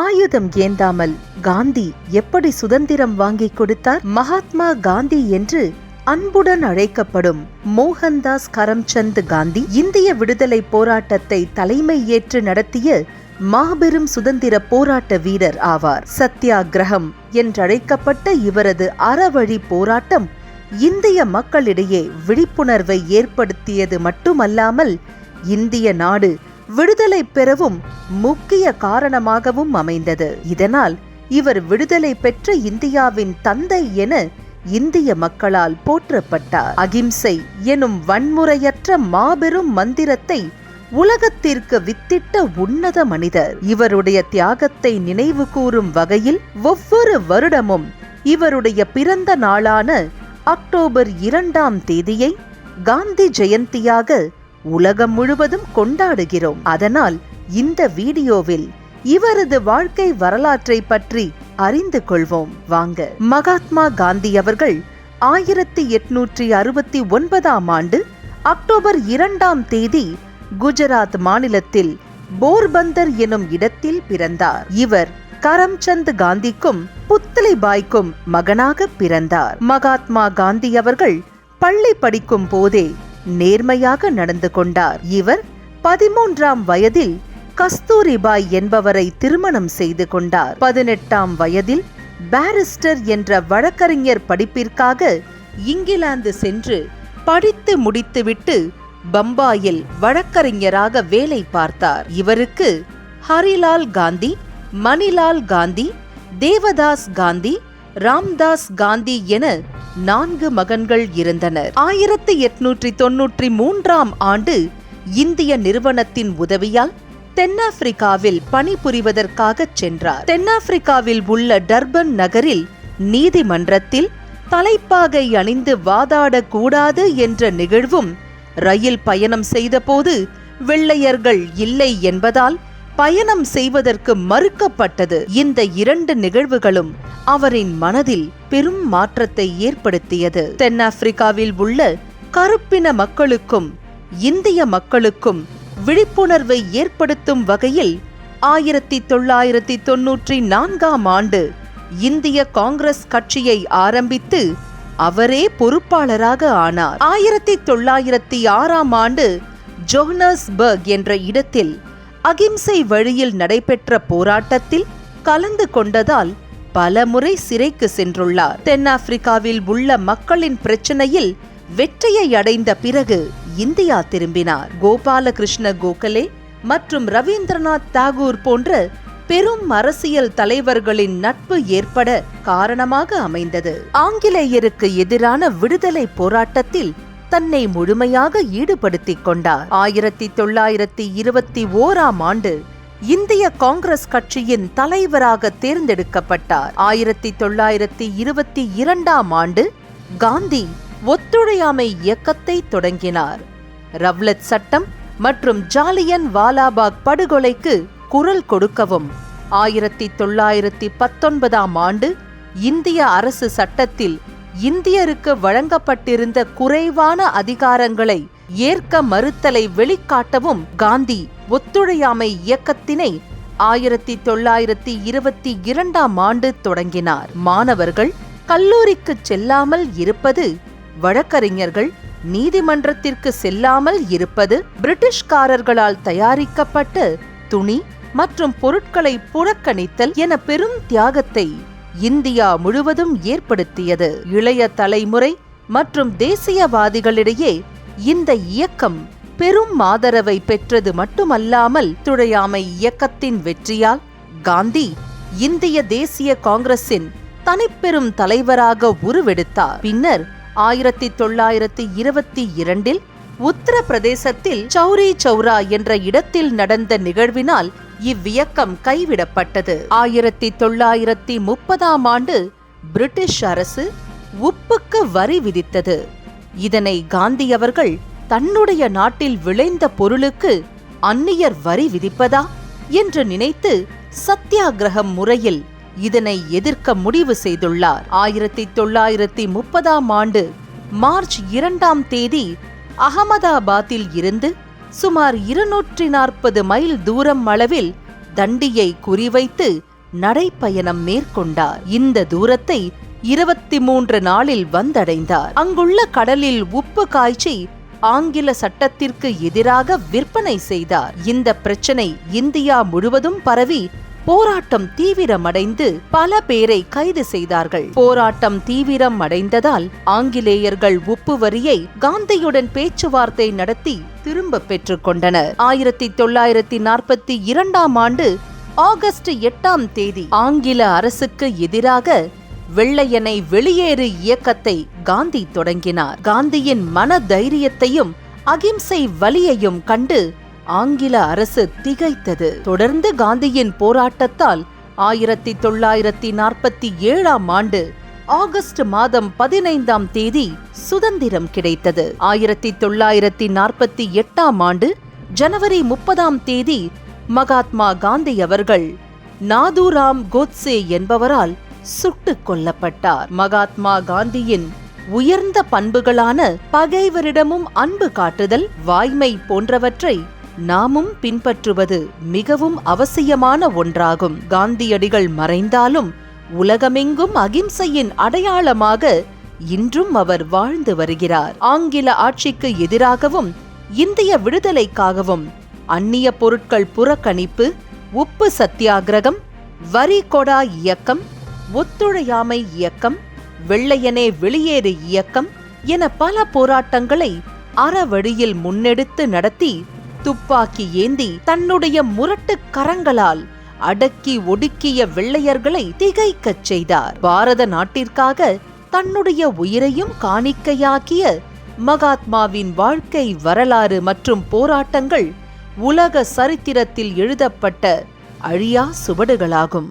ஆயுதம் ஏந்தாமல் காந்தி எப்படி சுதந்திரம் வாங்கிக் கொடுத்தார்? மகாத்மா காந்தி என்று அன்புடன் அழைக்கப்படும் மோகன்தாஸ் கரம்சந்த் காந்தி இந்திய விடுதலை போராட்டத்தை தலைமை ஏற்று நடத்திய மாபெரும் சுதந்திர போராட்ட வீரர் ஆவார். சத்தியாகிரகம் என்றழைக்கப்பட்ட இவரது அறவழி போராட்டம் இந்திய மக்களிடையே விழிப்புணர்வை ஏற்படுத்தியது மட்டுமல்லாமல் இந்திய நாடு விடுதலை பெறவும் முக்கிய காரணமாகவும் அமைந்தது. இதனால் இவர் விடுதலை பெற்ற இந்தியாவின் தந்தை என இந்திய மக்களால் போற்றப்பட்டார். அகிம்சை எனும் வன்முறையற்ற மாபெரும் மந்திரத்தை உலகத்திற்கு வித்திட்ட உன்னத மனிதர். இவருடைய தியாகத்தை நினைவு கூறும் வகையில் ஒவ்வொரு வருடமும் இவருடைய பிறந்த நாளான அக்டோபர் இரண்டாம் தேதியை காந்தி ஜெயந்தியாக உலகம் முழுவதும் கொண்டாடுகிறோம். அதனால் இந்த வீடியோவில் இவரது வாழ்க்கை வரலாற்றை பற்றி அறிந்து கொள்வோம். வாங்க. மகாத்மா காந்தி அவர்கள் ஆயிரத்தி எட்நூற்றி அறுபத்தி ஒன்பதாம் ஆண்டு அக்டோபர் இரண்டாம் தேதி குஜராத் மாநிலத்தில் போர்பந்தர் எனும் இடத்தில் பிறந்தார். இவர் கரம்சந்த் காந்திக்கும் புத்லிபாய்க்கும் மகனாக பிறந்தார். மகாத்மா காந்தி அவர்கள் பள்ளி படிக்கும் போதே நேர்மையாக நடந்து கொண்டார். இவர் பதிமூன்றாம் வயதில் கஸ்தூரிபாய் என்பவரை திருமணம் செய்து கொண்டார். பதினெட்டாம் வயதில் பாரிஸ்டர் என்ற வழக்கறிஞர் படிப்பிற்காக இங்கிலாந்து சென்று படித்து முடித்துவிட்டு பம்பாயில் வழக்கறிஞராக வேலை பார்த்தார். இவருக்கு ஹரிலால் காந்தி மணிலால் காந்தி தேவதாஸ் காந்தி ராம்தாஸ் காந்தி என நான்கு மகன்கள் இருந்தனர் ஆயிரத்தி எட்நூற்றி தொன்னூற்றி மூன்றாம் ஆண்டு இந்திய நிறுவனத்தின் உதவியால் தென்னாப்பிரிக்காவில் பணிபுரிவதற்காக சென்றார். தென்னாப்பிரிக்காவில் உள்ள டர்பன் நகரில் நீதிமன்றத்தில் தலைப்பாகை அணிந்து வாதாடக்கூடாது என்ற நிகழ்வும் ரயில் பயணம் செய்தபோது வெள்ளையர்கள் இல்லை என்பதால் பயணம் செய்வதற்கு மறுக்கப்பட்டது. இந்த இரண்டு நிகழ்வுகளும் அவரின் மனதில் பெரும் மாற்றத்தை ஏற்படுத்தியது. தென்னாப்பிரிக்காவில் உள்ள கருப்பின மக்களுக்கும் இந்திய மக்களுக்கும் விழிப்புணர்வை ஏற்படுத்தும் வகையில் ஆயிரத்தி தொள்ளாயிரத்தி தொன்னூற்றி நான்காம் ஆண்டு இந்திய காங்கிரஸ் கட்சியை ஆரம்பித்து அவரே பொறுப்பாளராக ஆனார். ஆயிரத்தி தொள்ளாயிரத்தி ஆறாம் ஆண்டு ஜோஹனஸ்பர்க் என்ற இடத்தில் அகிம்சை வழியில் நடைபெற்ற போராட்டத்தில் கலந்து கொண்டதால் பல முறை சிறைக்கு சென்றுள்ளார். தென்னாப்பிரிக்காவில் உள்ள மக்களின் பிரச்சனையில் வெற்றியை அடைந்த பிறகு இந்தியா திரும்பினார். கோபாலகிருஷ்ண கோகலே மற்றும் ரவீந்திரநாத் தாகூர் போன்ற பெரும் அரசியல் தலைவர்களின் நட்பு ஏற்பட காரணமாக அமைந்தது. ஆங்கிலேயருக்கு எதிரான விடுதலை போராட்டத்தில் தன்னை முழுமையாக ஈடுபடுத்திக் கொண்டார். ஆயிரத்தி தொள்ளாயிரத்தி இருபத்தி ஓராம் ஆண்டு இந்திய காங்கிரஸ் கட்சியின் தலைவராக தேர்ந்தெடுக்கப்பட்டார். ஆயிரத்தி தொள்ளாயிரத்தி இருபத்தி இரண்டாம் ஆண்டு காந்தி ஒத்துழையாமை இயக்கத்தை தொடங்கினார். ரவ்லத் சட்டம் மற்றும் ஜாலியன் வாலாபாக் படுகொலைக்கு குரல் கொடுக்கவும் ஆயிரத்தி தொள்ளாயிரத்தி பத்தொன்பதாம் ஆண்டு இந்திய அரசு சட்டத்தில் இந்தியருக்கு வழங்கப்பட்டிருந்த குறைவான அதிகாரங்களை ஏற்க மறுத்தலை வெளிக்காட்டவும் காந்தி ஒத்துழையாமை இயக்கத்தினை ஆயிரத்தி தொள்ளாயிரத்தி இருபத்தி இரண்டாம் ஆண்டு தொடங்கினார். மாணவர்கள் கல்லூரிக்கு செல்லாமல் இருப்பது வழக்கறிஞர்கள் நீதிமன்றத்திற்கு செல்லாமல் இருப்பது பிரிட்டிஷ்காரர்களால் தயாரிக்கப்பட்ட துணி மற்றும் பொருட்களை புறக்கணித்தல் என பெரும் தியாகத்தை இந்தியா முழுவதும் ஏற்படுத்தியது. இளைய தலைமுறை மற்றும் தேசியவாதிகளிடையே இந்த இயக்கம் பெரும் ஆதரவை பெற்றது மட்டுமல்லாமல் துழையாமை இயக்கத்தின் வெற்றியால் காந்தி இந்திய தேசிய காங்கிரசின் தனிப்பெரும் தலைவராக உருவெடுத்தார். பின்னர் ஆயிரத்தி தொள்ளாயிரத்தி இருபத்தி இரண்டில் உத்தரப்பிரதேசத்தில் சௌரி சௌரா என்ற இடத்தில் நடந்த நிகழ்வினால் இவ்வியக்கம் கைவிடப்பட்டது. ஆயிரத்தி தொள்ளாயிரத்தி முப்பதாம் ஆண்டு பிரிட்டிஷ் அரசு உப்புக்கு வரி விதித்தது. இதனை காந்தி அவர்கள் தன்னுடைய நாட்டில் விளைந்த பொருளுக்கு அந்நியர் வரி விதிப்பதா என்று நினைத்து சத்தியாகிரகம் முறையில் இதனை எதிர்க்க முடிவு செய்துள்ளார். ஆயிரத்தி தொள்ளாயிரத்தி முப்பதாம் ஆண்டு மார்ச் இரண்டாம் தேதி அகமதாபாத்தில் இருந்து சுமார் இருநூற்றி நாற்பது மைல் தூரம் அளவில் தண்டியை குறிவைத்து நடைப்பயணம் மேற்கொண்டார். இந்த தூரத்தை இருபத்தி மூன்று நாளில் வந்தடைந்தார். அங்குள்ள கடலில் உப்பு காய்ச்சி ஆங்கில சட்டத்திற்கு எதிராக விற்பனை செய்தார். இந்த பிரச்சனை இந்தியா முழுவதும் பரவி போராட்டம் தீவிரமடைந்து பல பேரை கைது செய்தார்கள். போராட்டம் தீவிரம் அடைந்ததால் ஆங்கிலேயர்கள் உப்பு வரியை காந்தியுடன் பேச்சுவார்த்தை நடத்தி திரும்ப பெற்றுக் கொண்டனர். ஆயிரத்தி தொள்ளாயிரத்தி நாற்பத்தி இரண்டாம் ஆண்டு ஆகஸ்ட் எட்டாம் தேதி ஆங்கில அரசுக்கு எதிராக வெள்ளையனை வெளியேறு இயக்கத்தை காந்தி தொடங்கினார். காந்தியின் மன தைரியத்தையும் அகிம்சை வலியையும் கண்டு ஆங்கில அரசு திகைத்தது. தொடர்ந்து காந்தியின் போராட்டத்தால் ஆயிரத்தி தொள்ளாயிரத்தி நாற்பத்தி ஏழாம் ஆண்டு ஆகஸ்ட் மாதம் பதினைந்தாம் தேதி சுதந்திரம் கிடைத்தது. ஆயிரத்தி தொள்ளாயிரத்தி நாற்பத்தி எட்டாம் ஆண்டு ஜனவரி முப்பதாம் தேதி மகாத்மா காந்தி அவர்கள் நாதுராம் கோட்சே என்பவரால் சுட்டுக் கொல்லப்பட்டார். மகாத்மா காந்தியின் உயர்ந்த பண்புகளான பகைவரிடமும் அன்பு காட்டுதல் வாய்மை போன்றவற்றை நாமும் பின்பற்றுவது மிகவும் அவசியமான ஒன்றாகும். காந்தியடிகள் மறைந்தாலும் உலகமெங்கும் அகிம்சையின் அடையாளமாக இன்றும் அவர் வாழ்ந்து வருகிறார். ஆங்கில ஆட்சிக்கு எதிராகவும் இந்திய விடுதலைக்காகவும் அந்நிய பொருட்கள் புறக்கணிப்பு உப்பு சத்தியாகிரகம் வரி கொடா இயக்கம் ஒத்துழையாமை இயக்கம் வெள்ளையனே வெளியேறு இயக்கம் என பல போராட்டங்களை அறவழியில் முன்னெடுத்து நடத்தி துப்பாக்கி ஏந்தி தன்னுடைய முரட்டு கரங்களால் அடக்கி ஒடுக்கிய வெள்ளையர்களை திகைக்கச் செய்தார். பாரத நாட்டிற்காக தன்னுடைய உயிரையும் காணிக்கையாக்கிய மகாத்மாவின் வாழ்க்கை வரலாறு மற்றும் போராட்டங்கள் உலக சரித்திரத்தில் எழுதப்பட்ட அழியா சுவடுகளாகும்.